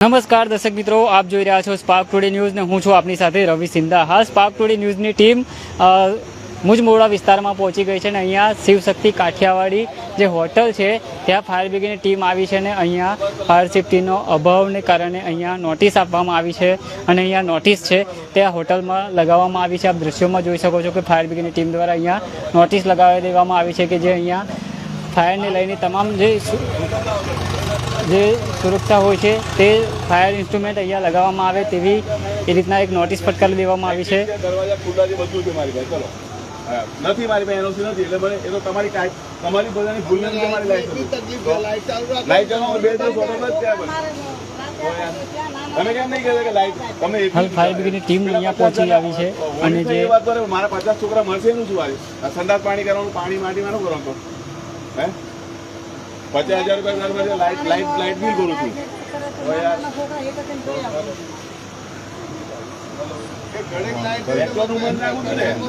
નમસ્કાર, દર્શક મિત્રો. આપ જોઈ રહ્યા છો સ્પાર્ક ટુડે ન્યૂઝ ને હું છું આપની સાથે રવિ સિંધા. હા સ્પાર્ક ટુડે ન્યૂઝની ટીમ મુજમોડા વિસ્તારમાં પહોંચી ગઈ છે અને અહીંયા શિવશક્તિ કાઠિયાવાડી જે હોટલ છે, ત્યાં ફાયર બ્રિગેડની ટીમ આવી છે અને અહીંયા ફાયર સેફ્ટીનો અભાવને કારણે અહીંયા નોટિસ આપવામાં આવી છે અને અહીંયા નોટિસ છે તે હોટલમાં લગાવવામાં આવી છે. આપ દૃશ્યોમાં જોઈ શકો છો કે ફાયર બ્રિગેડની ટીમ દ્વારા અહીંયા નોટિસ લગાવી દેવામાં આવી છે કે જે અહીંયા ફાયરને લઈને તમામ જે જે સુરક્ષા હોય છે તે ફાયર ઇન્સ્ટ્રુમેન્ટ અહીંયા લગાવવામાં આવે તેવી એ રીતના એક નોટિસ ફટકારી દેવામાં આવી છે. દરવાજા ખુલ્લા છે બધું છે મારી પાસે. ચલો. નથી મારી પાસે એનઓસી નથી એટલે મને એ તો તમારી તમારી બધાની ભૂલ નથી તમારી લાઈટ લાઈટ ચાલુ બે દિવસ જ તમે કેમ નહીં કહેતા કે લાઈટ તમે હાલ ફાયર બ્રિગેડની ટીમ અહીંયા પહોંચી આવી છે અને જે વાત બરાબર મારા પચાસ છોકરા મળશે એનું શું વારે આ પાણી કરવાનું પાણી માટી નું કરવાનું? હે? પચાસ હજાર રૂપિયા દર મહિને લાઈટ લાઈટ લાઈટ બિલ ભરું છું.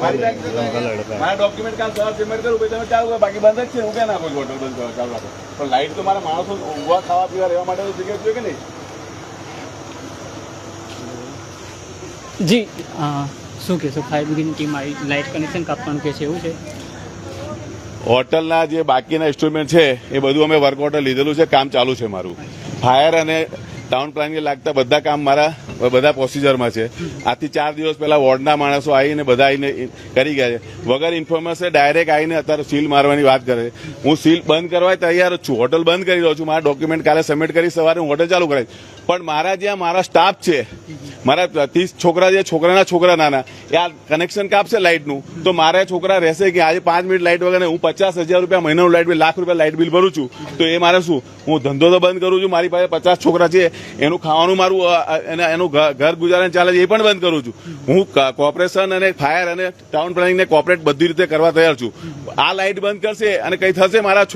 મારી ડોક્યુમેન્ટ કાલ સવાર પેમેન્ટ કરું તમે ચાલુ બાકી બંધ જ છે હું ક્યાં નાખું છું હોટલ બંધ ચાલુ રાખો પણ લાઈટ તો મારા માણસો ઊંઘવા ખાવા પીવા રહેવા માટે તો જગ્યા જોઈએ કે નહીં? જી શું કહેશો ફાયર બ્રિગેડની ટીમ આવી લાઇટ કનેક્શન કાપવાનું કે છે એવું છે? હોટલના જે બાકીના ઇન્સ્ટ્રુમેન્ટ છે, એ બધું અમે વર્ક ઓર્ડર લીધેલું છે, કામ ચાલુ છે મારું. ફાયર અને ટાઉન પ્લાનિંગ લાગતા બધા કામ મારા, બધા પ્રોસિજરમાં છે. આથી ચાર દિવસ પહેલા વોર્ડના માણસો આવીને બધા આવીને કરી ગયા છે. વગર ઇન્ફોર્મેશન ડાયરેક્ટ આવીને અત્યારે સીલ મારવાની વાત કરે. હું સીલ બંધ કરવા તૈયાર છું. હોટલ બંધ કરી રહ્યો છું. મારા ડોક્યુમેન્ટ કાલે સબમિટ કરી, સવારે હું હોટલ ચાલુ કરાવીશ. પણ મારા જ્યાં મારા સ્ટાફ છે, મારા ત્રીસ છોકરા જે છોકરાના છોકરા નાના, એ આ કનેક્શન કાપશે લાઇટનું તો મારા છોકરા રહેશે કે આજે પાંચ મિનિટ લાઇટ વગર હું પચાસ હજાર રૂપિયા મહિનાનું લાઇટ બિલ લાખ રૂપિયા લાઇટ બિલ ભરું છું. તો એ મારે શું? હું ધંધો તો બંધ કરું છું, મારી પાસે પચાસ છોકરા છે, એનું ખાવાનું મારું એનું ઘર ગુજારણ ચાલે છે, એ પણ બંધ કરું છું. હું કોર્પોરેશન અને ફાયર અને ટાઉન પ્લાનિંગને કોર્પોરેટ બધી રીતે કરવા તૈયાર છું. આ લાઇટ બંધ કરશે અને કંઈ થશે, મારા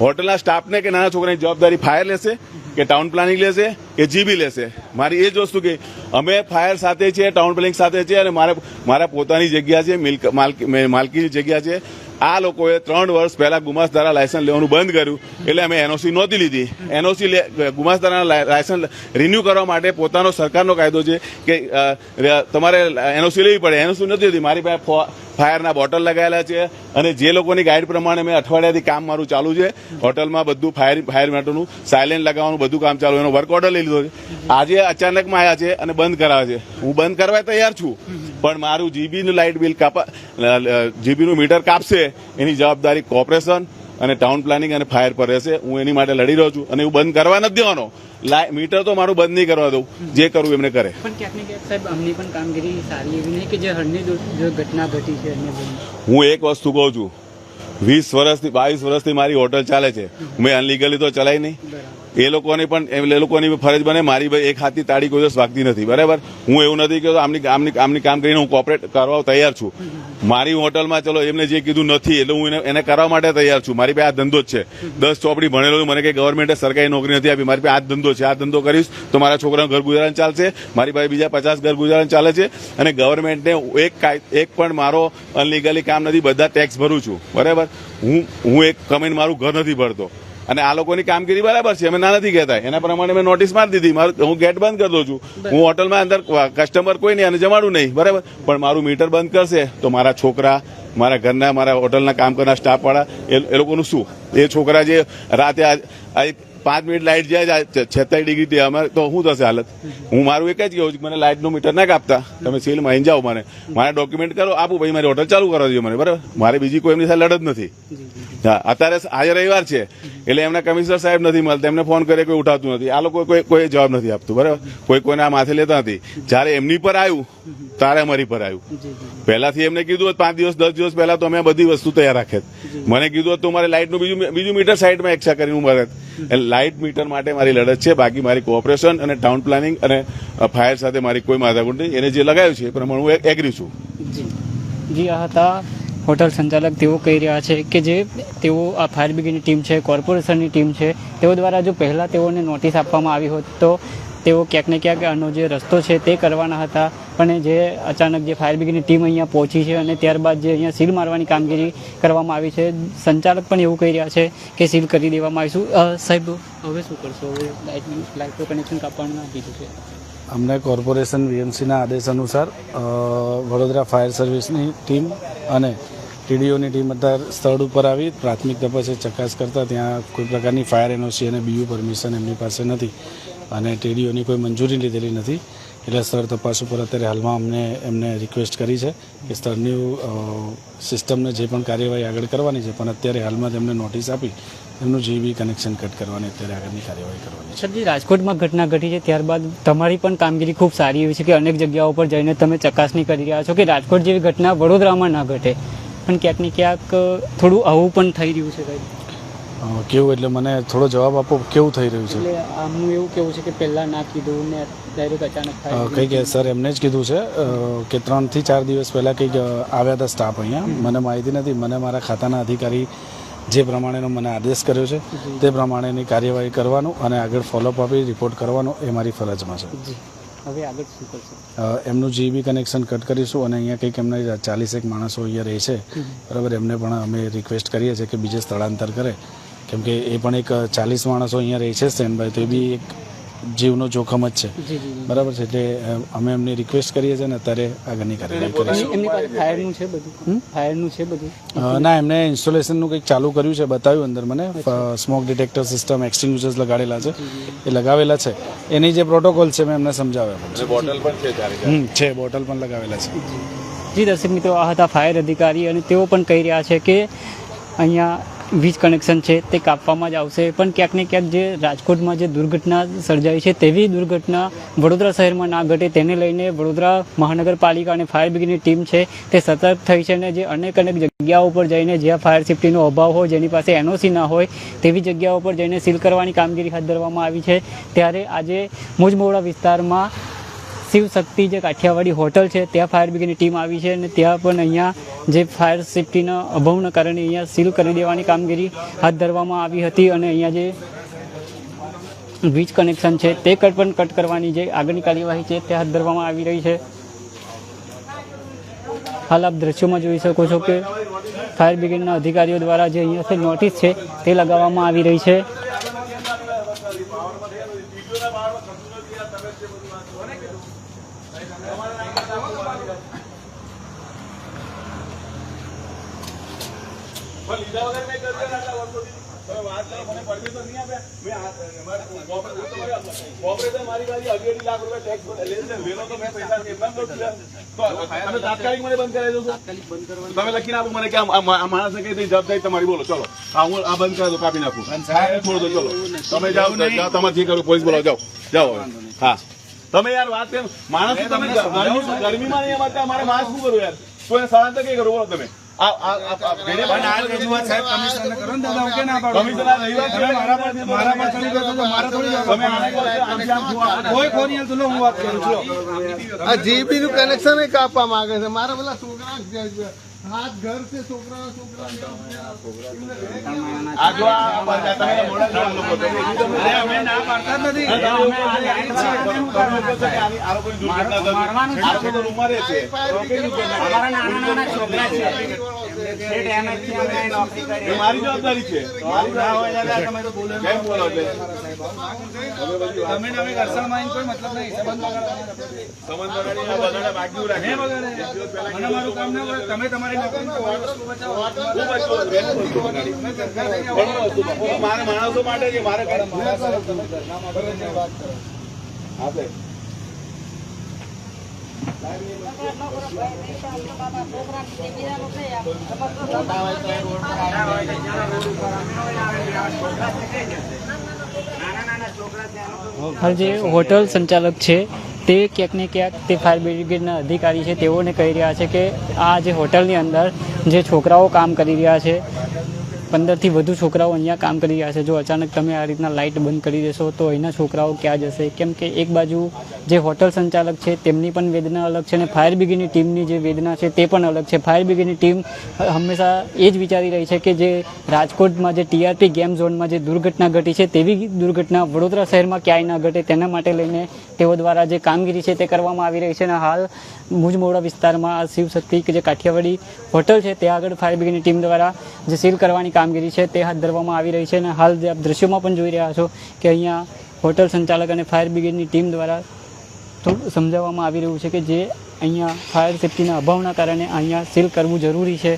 હોટલના સ્ટાફને કે નાના છોકરાની જવાબદારી ફાયર લેશે કે ટાઉન પ્લાનિંગ લેશે કે જીબી લેશે? મારી એ જ વસ્તુ કે અમે ફાયર સાથે છીએ ટાઉન પ્લાનિંગ સાથે છે અને મારે મારા પોતાની જગ્યા છે, મિલ્ક માલકી માલકીની જગ્યા છે. આ લોકોએ ત્રણ વર્ષ પહેલા ગુમાસ્તારા લાયસન્સ લેવાનું બંધ કર્યું, એટલે અમે એનઓસી નહોતી લીધી. એનઓસી ગુમાસ્તારાના લાયસન્સ રિન્યુ કરવા માટે પોતાનો સરકારનો કાયદો છે કે તમારે એનઓસી લેવી પડે. એનઓસી નથી લીધી. મારી પાસે ફાયરના બોટલ લગાવેલા છે અને જે લોકોની ગાઈડ પ્રમાણે મેં અઠવાડિયાથી કામ મારું ચાલુ છે, હોટલમાં બધું ફાયર ફાયર માટેનું સાયલેન્ટ લગાવવાનું બધું કામ ચાલુ એનો વર્ક ઓર્ડર લઈ લીધો છે. આજે અચાનકમાં આવ્યા છે અને બંધ કરાવે છે. હું બંધ કરવા તૈયાર છું, પણ મારું જીબીનું લાઇટ બિલ કાપા જીબીનું મીટર કાપશે, એની જવાબદારી કોર્પોરેશન અને ટાઉન પ્લાનિંગ અને ફાયર પર રહેશે. હું એની માટે લડી રહ્યો છું અને હું બંધ કરવા નથી દેવાનો. મીટર તો મારું બંધ નહીં કરવા દઉં. જે કરવું એમને કરે. પણ ક્યાંક ને ક્યાંક સાહેબ અમની પણ કામગીરી સારી એવી નહીં કે જે હળની જે ઘટના ઘટી છે હું એક વસ્તુ કહું છું. વીસ વર્ષથી બાવીસ વર્ષથી મારી હોટલ ચાલે છે. મેં અનલીગલી તો ચલાવી નહીં. એ લોકોની પણ એ લોકોની ફરજ બને. મારી ભાઈ એક હાથની તાળી કોઈ દિવસ વાગતી નથી, બરાબર? હું એવું નથી કે આમની આમની આમની કામ કરીને હું કોપરેટ કરવા તૈયાર છું. મારી હોટલમાં ચલો, એમને જે કીધું નથી, એટલે હું એને કરવા માટે તૈયાર છું. મારી પાસે આ ધંધો જ છે. દસ ચોપડી ભણેલો મને કઈ ગવર્મેન્ટે સરકારી નોકરી નથી આપી. મારી પાસે આ ધંધો છે, આ ધંધો કરીશ તો મારા છોકરાનું ઘર ગુજારણ ચાલશે, મારી પાસે બીજા પચાસ ઘર ગુજારણ ચાલે છે અને ગવર્મેન્ટને એક એક પણ મારો અનલીગલી કામ નથી, બધા ટેક્સ ભરું છું. બરાબર? હું હું એક કમેન્ટ મારું ઘર નથી ભરતો. અને આ લોકોની કામગીરી બરાબર છે અમે ના નથી કહેતા. એના પ્રમાણે મેં નોટિસ મારી દીધી. મારું હું ગેટ બંધ કરી દઉં છું. હું હોટલમાં અંદર કસ્ટમર કોઈ નહીં અને જમાડું નહીં. બરાબર? પણ મારું મીટર બંધ કરશે તો મારા છોકરા મારા ઘરના મારા હોટલના કામ કરનાર સ્ટાફવાળા એ એ લોકોનું શું? એ છોકરા જે રાતે આ- પાંચ મિનિટ લાઇટ જાય છેતાલીસ ડિગ્રી તે અમારે તો શું થશે હાલત? હું મારું એક જ કહું છું મને લાઇટનું મીટર ના કાપતા. તમે સીલમાં અહીં જાઓ મને. મારા ડોક્યુમેન્ટ કરો આપું ભાઈ મારી હોટલ ચાલુ કરવા દો મને. બરાબર? મારે બીજી કોઈ એમની સાથે લડત નથી. હા અત્યારે આજે રવિવાર છે. એટલે એમના કમિશનર સાહેબ નથી મળતા. એમને ફોન કરે કોઈ ઉઠાવતું નથી. આ લોકો કોઈ કોઈ જવાબ નથી આપતું બરાબર? કોઈ કોઈને આ માથે લેતા નથી. જ્યારે એમની પર આવ્યું તારે અમારી પર આવ્યું. પહેલાથી એમને કીધું હોત પાંચ દિવસ દસ દિવસ પહેલા તો અમે બધી વસ્તુ તૈયાર રાખે મને કીધું હતું મારે લાઇટનું બીજું બીજું મીટર સાઈડમાં એક્સ્ટ્રા કરીને એટલે લાઇટ મીટર માટે મારી લડત છે બાકી મારી કોઓપરેશન અને ટાઉન પ્લાનિંગ અને ફાયર સાથે મારી કોઈ માથાકુંડ નહીં. એને જે લગાવ્યું છે એ પ્રમાણે હું એગ્રી છું. જી. જી આ હતા. હોટલ સંચાલક તેઓ કહી રહ્યા છે કે જે તેઓ આ ફાયર બ્રિગેડની ટીમ છે કોર્પોરેશનની ટીમ છે, તેઓ દ્વારા જો પહેલાં તેઓને નોટિસ આપવામાં આવી હોત તો તેઓ ક્યાંક ને ક્યાંક આનો જે રસ્તો છે તે કરવાના હતા. પણ જે અચાનક જે ફાયર બ્રિગેડની ટીમ અહીંયા પહોંચી છે અને ત્યારબાદ જે અહીંયા સીલ મારવાની કામગીરી કરવામાં આવી છે, સંચાલક પણ એવું કહી રહ્યા છે કે સીલ કરી દેવામાં આવીશું સાહેબ, હવે શું કરશો? હવે લાઇટનું લાઇટનું કનેક્શન કાપવાનું કીધું છે. અમને કોર્પોરેશન વીએમસીના આદેશ અનુસાર વડોદરા ફાયર સર્વિસની ટીમ અને ટીડીઓની ટીમ અત્યારે સ્થળ ઉપર આવી, પ્રાથમિક તપાસે ચકાસ કરતા ત્યાં કોઈ પ્રકારની ફાયર એનઓસી અને બીયુ પરમિશન એમની પાસે નથી અને ટીડીઓની કોઈ મંજૂરી લીધેલી નથી. એટલે સ્થળ તપાસ ઉપર અત્યારે હાલમાં અમને, એમને રિક્વેસ્ટ કરી છે કે સ્થળની સિસ્ટમને જે પણ કાર્યવાહી આગળ કરવાની છે, પણ અત્યારે હાલમાં તેમને નોટિસ આપી, એમનું જીબી કનેક્શન કટ કરવાની અત્યારે આગળની કાર્યવાહી કરવાની છે. રાજકોટમાં ઘટના ઘટી છે, ત્યારબાદ તમારી પણ કામગીરી ખૂબ સારી એવી છે કે અનેક જગ્યાઓ પર જઈને તમે ચકાસણી કરી રહ્યા છો કે રાજકોટ જેવી ઘટના વડોદરામાં ના ઘટે. પણ ક્યાંક ને ક્યાંક થોડું આવું પણ થઈ રહ્યું છે ભાઈ કેવું? એટલે મને થોડો જવાબ આપો કેવું થઈ રહ્યું છે? એટલે આમનું એવું કેવું છે કે પહેલાં ના કીધું ને ડાયરેક્ટ અચાનક કંઈક સર એમને જ કીધું છે કે ત્રણથી ચાર દિવસ પહેલાં કંઈક આવ્યા હતા સ્ટાફ અહીંયા. મને માહિતી નથી. મને મારા ખાતાના અધિકારી જે પ્રમાણેનો મને આદેશ કર્યો છે તે પ્રમાણેની કાર્યવાહી કરવાનું અને આગળ ફોલોઅપ આપી રિપોર્ટ કરવાનો એ મારી ફરજમાં છે. હવે આગળ શું કરશો? એમનું જીબી કનેક્શન કટ કરીશું અને અહીંયા કંઈક એમને ચાલીસેક માણસો અહીંયા રહે છે. બરાબર એમને પણ અમે રિક્વેસ્ટ કરીએ છીએ કે બીજે સ્થળાંતર કરે. કેમ કે એ પણ એક ચાલીસ માણસો અહીંયા રહે છે સ્ટેન્ડ બાય તો એ બી એક જીવનો જોખમ જ છે. બરાબર છે. એટલે અમે એમની રિક્વેસ્ટ કરીએ છીએ ને અત્યારે આગળની કાર્યવાહી કરીશું. ફાયરનું છે બધું? ફાયરનું છે બધું? ના એમને ઇન્સ્ટોલેશનનું કંઈક ચાલુ કર્યું છે બતાવ્યું અંદર મને. સ્મોક ડિટેક્ટર સિસ્ટમ એક્સટિંગ્યુશર્સ લગાડેલા છે. એ લગાવેલા છે. એની જે પ્રોટોકોલ છે મેં એમને સમજાવ્યા બોટલ પણ છે બોટલ પણ લગાવેલા છે. જી દર્શક મિત્રો આ હતા ફાયર અધિકારી અને તેઓ પણ કહી રહ્યા છે કે અહીંયા વીજ કનેક્શન છે તે કાપવામાં જ આવશે. પણ ક્યાંક ને ક્યાંક જે રાજકોટમાં જે દુર્ઘટના સર્જાઈ છે તેવી દુર્ઘટના વડોદરા શહેરમાં ના ઘટે તેને લઈને વડોદરા મહાનગરપાલિકા અને ફાયર બ્રિગેડની ટીમ છે તે સતર્ક થઈ છે અને જે અનેક અનેક જગ્યાઓ પર જઈને જ્યાં ફાયર સેફ્ટીનો અભાવ હોય, જેની પાસે એનઓસી ના હોય, તેવી જગ્યાઓ પર જઈને સીલ કરવાની કામગીરી હાથ ધરવામાં આવી છે. ત્યારે આજે મુજમોડા વિસ્તારમાં શિવ શક્તિ જે કાઠિયાવાડી હોટલ છે, ત્યાં ફાયર બ્રિગેડની ટીમ આવી છે અને ત્યાં પણ અહીંયા જે ફાયર સેફ્ટીના અભાવના કારણે અહીંયા સીલ કરી દેવાની કામગીરી હાથ ધરવામાં આવી હતી અને અહીંયા જે વીજ કનેક્શન છે, તે કટ પણ કટ કરવાની જે આગળની કાર્યવાહી છે, તે હાથ ધરવામાં આવી રહી છે. હાલ આપ દ્રશ્યોમાં જોઈ શકો છો કે ફાયર બ્રિગેડના અધિકારીઓ દ્વારા જે અહીંયાથી નોટિસ છે, તે લગાવવામાં આવી રહી છે. કોર્પોરેશન મારી પાસે અગિયાર લાખ રૂપિયા ટેક્સ લે છે વેલો તો મેં પૈસા એમના જ લઉં છું યાર. તો તમે તાત્કાલિક મને બંધ કરાવી દો તમે લખીને આપો મને કે આ માણસને કઈ રીતે જવાબદારી તમારી બોલો ચલો. હા હું આ બંધ કરાવી દો કાપી નાખું. છોડ દો ચલો. તમે જાઓ તમારે જે કરો પોલીસ બોલાવો જાઓ. જાઓ હા. તમે યાર વાત માણસ તમે ગરમી- ગરમીમાં નહીં અમારે મારે માણસ શું કરું યાર? કોઈને સ્થળાંતર કઈ કરો? બોલો તમે. તો કોઈ કરું જીબી નું કનેક્શન કાપવા માંગે છે. મારા બધા છોકરા મારી જવાબદારી છે તમે ને અમે કોઈ મતલબ નહીં સંબંધ બગાડવાનો. સંબંધ બગાડીને બગાડે બાકી રાખે. મને મારું કામ ના તમે તમારી મારે માણસો માટે છે મારે આપે હાલ જે હોટલ સંચાલક છે તે ક્યાંક ને ક્યાંક તે ફાયર બ્રિગેડના અધિકારી છે, તેઓને કહી રહ્યા છે કે આ જે હોટલની અંદર જે છોકરાઓ કામ કરી રહ્યા છે પંદરથી વધુ છોકરાઓ અહીંયા કામ કરી રહ્યા છે. જો અચાનક તમે આ રીતના લાઇટ બંધ કરી દેશો, તો અહીંના છોકરાઓ ક્યાં જશે? કેમ કે એક બાજુ જે હોટલ સંચાલક છે, તેમની પણ વેદના અલગ છે અને ફાયર બ્રિગેડની ટીમની જે વેદના છે, તે પણ અલગ છે. ફાયર બ્રિગેડની ટીમ હંમેશા એ જ વિચારી રહી છે કે જે રાજકોટમાં જે ટીઆરપી ગેમ ઝોનમાં જે દુર્ઘટના ઘટી છે, તેવી દુર્ઘટના વડોદરા શહેરમાં ક્યાંય ન ઘટે. તેના માટે લઈને તેઓ દ્વારા જે કામગીરી છે, તે કરવામાં આવી રહી છે અને હાલ મુજમોડા વિસ્તારમાં શિવશક્તિ કે જે કાઠિયાવાડી હોટલ છે ત્યાં આગળ ફાયર બ્રિગેડની ટીમ દ્વારા જે સીલ કરવાની કામગીરી છે તે હાથ ધરવામાં આવી રહી છે અને હાલ જે આપ દ્રશ્યોમાં પણ જોઈ રહ્યા છો કે અહીંયા હોટલ સંચાલક અને ફાયર બ્રિગેડની ટીમ દ્વારા થોડું સમજાવવામાં આવી રહ્યું છે કે જે અહીંયા ફાયર સેફ્ટીના અભાવના કારણે અહીંયા સીલ કરવું જરૂરી છે.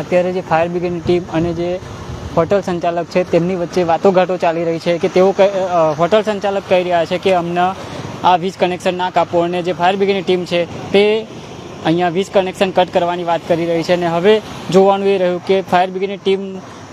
અત્યારે જે ફાયર બ્રિગેડની ટીમ અને જે હોટલ સંચાલક છે, તેમની વચ્ચે વાતોઘાટો ચાલી રહી છે કે તેઓ હોટલ સંચાલક કહી રહ્યા છે કે અમને આ વીજ કનેક્શન ના કાપો અને જે ફાયર બ્રિગેડની ટીમ છે, તે અહીંયા વીજ કનેક્શન કટ કરવાની વાત કરી રહી છે. અને હવે જોવાનું એ રહ્યું કે ફાયર બ્રિગેડની ટીમ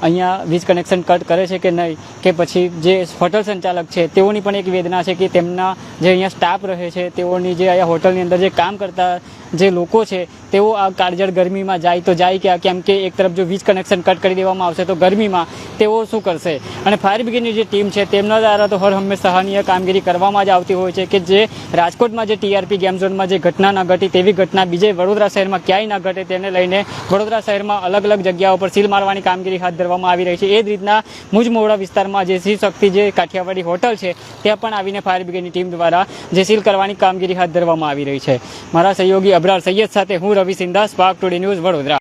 અહીંયા વીજ કનેક્શન કટ કરે છે કે નહીં, કે પછી જે હોટલ સંચાલક છે, તેઓની પણ એક વેદના છે કે તેમના જે અહીંયા સ્ટાફ રહે છે, તેઓની જે અહીંયા હોટલની અંદર જે કામ કરતા જે લોકો છે, તેઓ આ કાળઝાળ ગરમીમાં જાય તો જાય ક્યાં? કેમ કે એક તરફ જો વીજ કનેક્શન કટ કરી દેવામાં આવશે તો ગરમીમાં તેઓ શું કરશે? અને ફાયર બ્રિગેડની જે ટીમ છે, તેમના દ્વારા તો હર હંમેશા સહનીય કામગીરી કરવામાં જ આવતી હોય છે કે જે રાજકોટમાં જે ટીઆરપી ગેમ ઝોનમાં જે ઘટના ન ઘટી તેવી ઘટના બીજે વડોદરા શહેરમાં ક્યાંય ન ઘટે તેને લઈને વડોદરા શહેરમાં અલગ અલગ જગ્યાઓ પર સીલ મારવાની કામગીરી હાથ ધરવામાં આવી રહી છે. એ જ રીતના મુજમોડા વિસ્તારમાં જે શિવ શક્તિ જે કાઠિયાવાડી હોટલ છે, ત્યાં પણ આવીને ફાયર બ્રિગેડની ટીમ દ્વારા જે સીલ કરવાની કામગીરી હાથ ધરવામાં આવી રહી છે. મારા સહયોગી અબરાર સૈયદ સાથે હું રવિ સિંધા પાક ટુડે ન્યૂઝ વડોદરા.